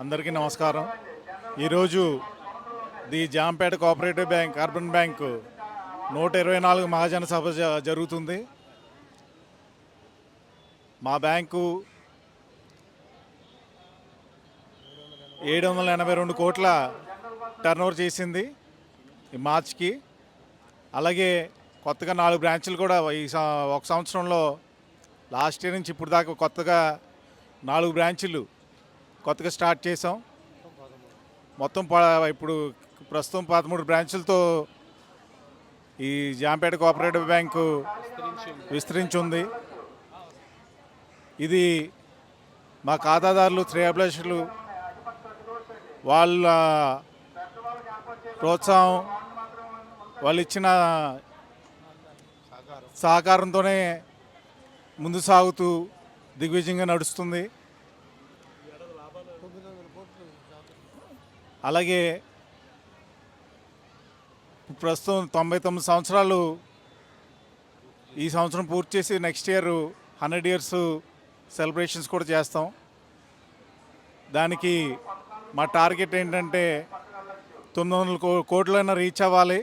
అందరికీ నమస్కారం. ఈరోజు the Jampeta cooperative bank urban bank నూట ఇరవై నాలుగు మహాజన సభ జ- జరుగుతుంది. మా బ్యాంకు ఏడు వందల ఎనభై రెండు కోట్ల టర్నోవర్ చేసింది ఈ మార్చ్కి. అలాగే కొత్తగా నాలుగు బ్రాంచులు కూడా ఈ ఒక సంవత్సరంలో లాస్ట్ ఇయర్ నుంచి ఇప్పుడు దాకా కొత్తగా నాలుగు బ్రాంచులు కొత్తగా స్టార్ట్ చేసాం మొత్తం ప- ఇప్పుడు ప్రస్తుతం పదమూడు బ్రాంచులతో ఈ జాంపేట కోఆపరేటివ్ బ్యాంకు విస్తరించి ఉంది ఇది మా ఖాతాదారులు శ్రేయభిలాషులు వాళ్ళ ప్రోత్సాహం వాళ్ళు ఇచ్చిన సహకారంతోనే ముందు సాగుతూ దిగ్విజయంగా నడుస్తుంది. అలాగే ప్రస్తుతం తొంభై తొమ్మిది సంవత్సరాలు ఈ సంవత్సరం పూర్తి చేసి next year hundred years celebrations కూడా చేస్తాం. దానికి మా టార్గెట్ ఏంటంటే తొమ్మిది వందల కో కోట్లైనా రీచ్ అవ్వాలి.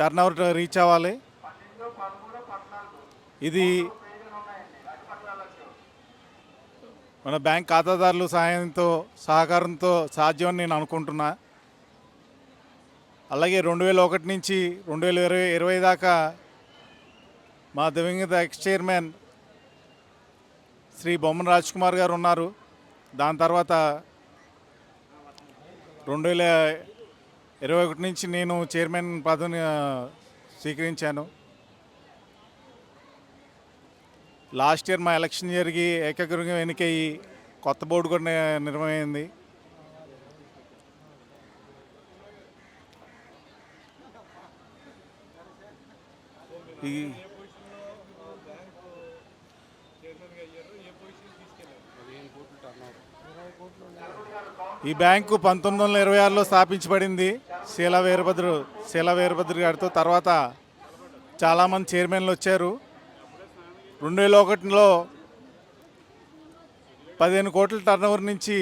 టర్న్ ఓవర్ రీచ్ అవ్వాలి. ఇది మన బ్యాంక్ ఖాతాదారుల సహాయంతో సహకారంతో సాధ్యమని నేను అనుకుంటున్నా. అలాగే రెండు వేల ఒకటి నుంచి రెండు వేల ఇరవై ఇరవై దాకా మా దివంగత ఎక్స్ చైర్మన్ శ్రీ బొమ్మన రాజ్ కుమార్ గారు ఉన్నారు. దాని తర్వాత రెండు వేల ఇరవై ఒకటి నుంచి నేను చైర్మన్ పదవిని స్వీకరించాను. లాస్ట్ ఇయర్ మా ఎలక్షన్ జరిగి ఏకగ్రంగా ఎన్నికయ్యి కొత్త బోర్డు కూడా నిర్మమైంది ఈ ఈ బ్యాంకు పంతొమ్మిది వందల ఇరవై ఆరులో స్థాపించబడింది శీలా వీరభద్రు శీలా వీరభద్రు గారితో తర్వాత చాలామంది చైర్మన్లు వచ్చారు. రెండు వేల ఒకటిలో పదిహేను కోట్ల టర్నోవర్ నుంచి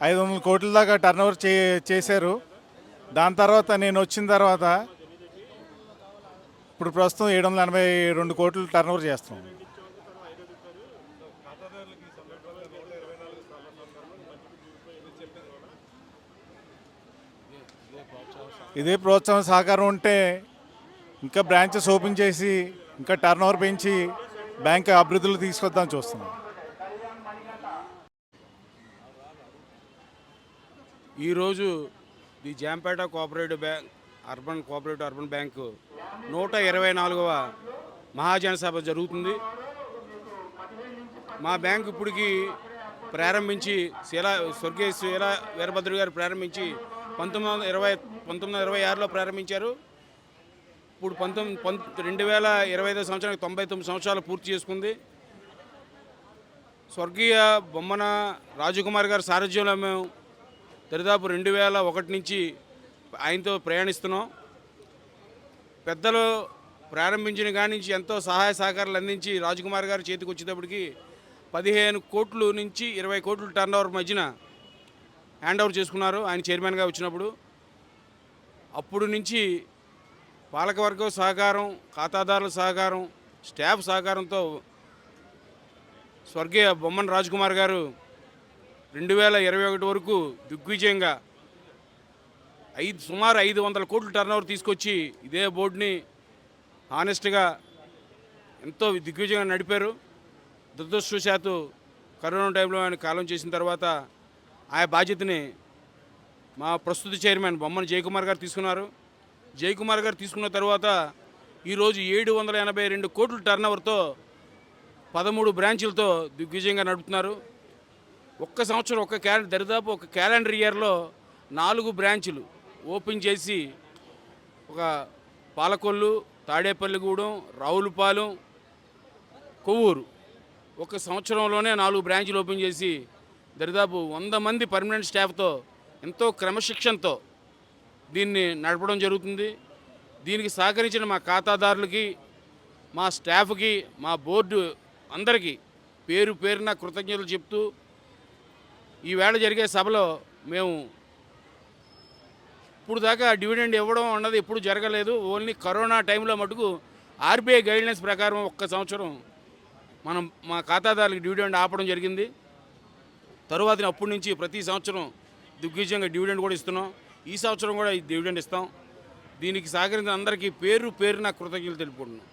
ఐదు వందల కోట్ల దాకా టర్నోవర్ చే చేశారు. దాని తర్వాత నేను వచ్చిన తర్వాత ఇప్పుడు ప్రస్తుతం ఏడు వందల ఎనభై రెండు కోట్లు టర్నోవర్ చేస్తున్నాం ఇదే ప్రోత్సాహం సహకారం ఉంటే ఇంకా బ్రాంచెస్ ఓపెన్ చేసి ఇంకా టర్న్ ఓవర్ పెంచి బ్యాంక్ అభివృద్ధిలో తీసుకొద్దాం చూస్తున్నాం. ఈరోజు the Jampeta cooperative bank urban cooperative urban bank నూట ఇరవై నాలుగవ మహాజన సభ జరుగుతుంది. మా బ్యాంకు ఇప్పటికి ప్రారంభించి శిలా స్వర్గీయ శిలా వీరభద్రుడు గారు ప్రారంభించి పంతొమ్మిది వందల ఇరవై పంతొమ్మిది వందల ఇరవై ఆరులో ప్రారంభించారు. ఇప్పుడు పంతొమ్మిది పంత రెండు వేల ఇరవై ఐదో సంవత్సరానికి తొంభై తొమ్మిది సంవత్సరాలు పూర్తి చేసుకుంది. స్వర్గీయ బొమ్మన రాజకుమార్ గారి సారథ్యంలో మేము దరిదాపు రెండు వేల ఒకటి నుంచి ఆయనతో ప్రయాణిస్తున్నాం. పెద్దలు ప్రారంభించిన కాడి నుంచి ఎంతో సహాయ సహకారాలు అందించి రాజకుమార్ గారి చేతికి వచ్చేటప్పటికి పదిహేను కోట్లు నుంచి ఇరవై కోట్ల టర్న్ ఓవర్ మధ్యన హ్యాండ్ ఓవర్ చేసుకున్నారు. ఆయన చైర్మన్గా వచ్చినప్పుడు అప్పుడు నుంచి పాలకవర్గం సహకారం ఖాతాదారుల సహకారం స్టాఫ్ సహకారంతో స్వర్గీయ బొమ్మన్ రాజ్కుమార్ గారు రెండు వేల ఇరవై ఒకటి వరకు దిగ్విజయంగా ఐదు సుమారు ఐదు వందల కోట్ల టర్నోవర్ తీసుకొచ్చి ఇదే బోర్డుని హానెస్ట్గా ఎంతో దిగ్విజయంగా నడిపారు. దురదృష్టవశాత్తు కరోనా టైంలో ఆయన కాలం చేసిన తర్వాత ఆ బాధ్యతని మా ప్రస్తుత చైర్మన్ బొమ్మన జయకుమార్ గారు తీసుకున్నారు. జయకుమార్ గారు తీసుకున్న తర్వాత ఈరోజు ఏడు వందల ఎనభై రెండు కోట్ల టర్నోవర్తో పదమూడు బ్రాంచులతో దిగ్విజయంగా నడుపుతున్నారు. ఒక్క సంవత్సరం ఒక క్యాలెండర్ దరిదాపు ఒక క్యాలెండర్ ఇయర్లో నాలుగు బ్రాంచులు ఓపెన్ చేసి ఒక పాలకొల్లు తాడేపల్లిగూడెం రావులపాలెం కొవ్వూరు. ఒక సంవత్సరంలోనే నాలుగు బ్రాంచులు ఓపెన్ చేసి దరిదాపు వంద మంది పర్మనెంట్ స్టాఫ్తో ఎంతో క్రమశిక్షణతో దీన్ని నడపడం జరుగుతుంది. దీనికి సహకరించిన మా ఖాతాదారులకి మా స్టాఫ్కి మా బోర్డు అందరికీ పేరు పేరున కృతజ్ఞతలు చెప్తూ ఈవేళ జరిగే సభలో మేము ఇప్పుడు దాకా డివిడెండ్ ఇవ్వడం అన్నది ఎప్పుడు జరగలేదు. ఓన్లీ కరోనా టైంలో మటుకు ఆర్బీఐ గైడ్లైన్స్ ప్రకారం ఒక్క సంవత్సరం మనం మా ఖాతాదారులకు డివిడెండ్ ఆపడం జరిగింది. తరువాత అప్పటి నుంచి ప్రతి సంవత్సరం దిగ్విజయంగా డివిడెండ్ కూడా ఇస్తున్నాం. ఈ సంవత్సరం కూడా ఈ డివిడెండ్ ఇస్తాం. దీనికి సహకరించిన అందరికీ పేరు పేరున కృతజ్ఞతలు తెలుపుకుంటున్నాం.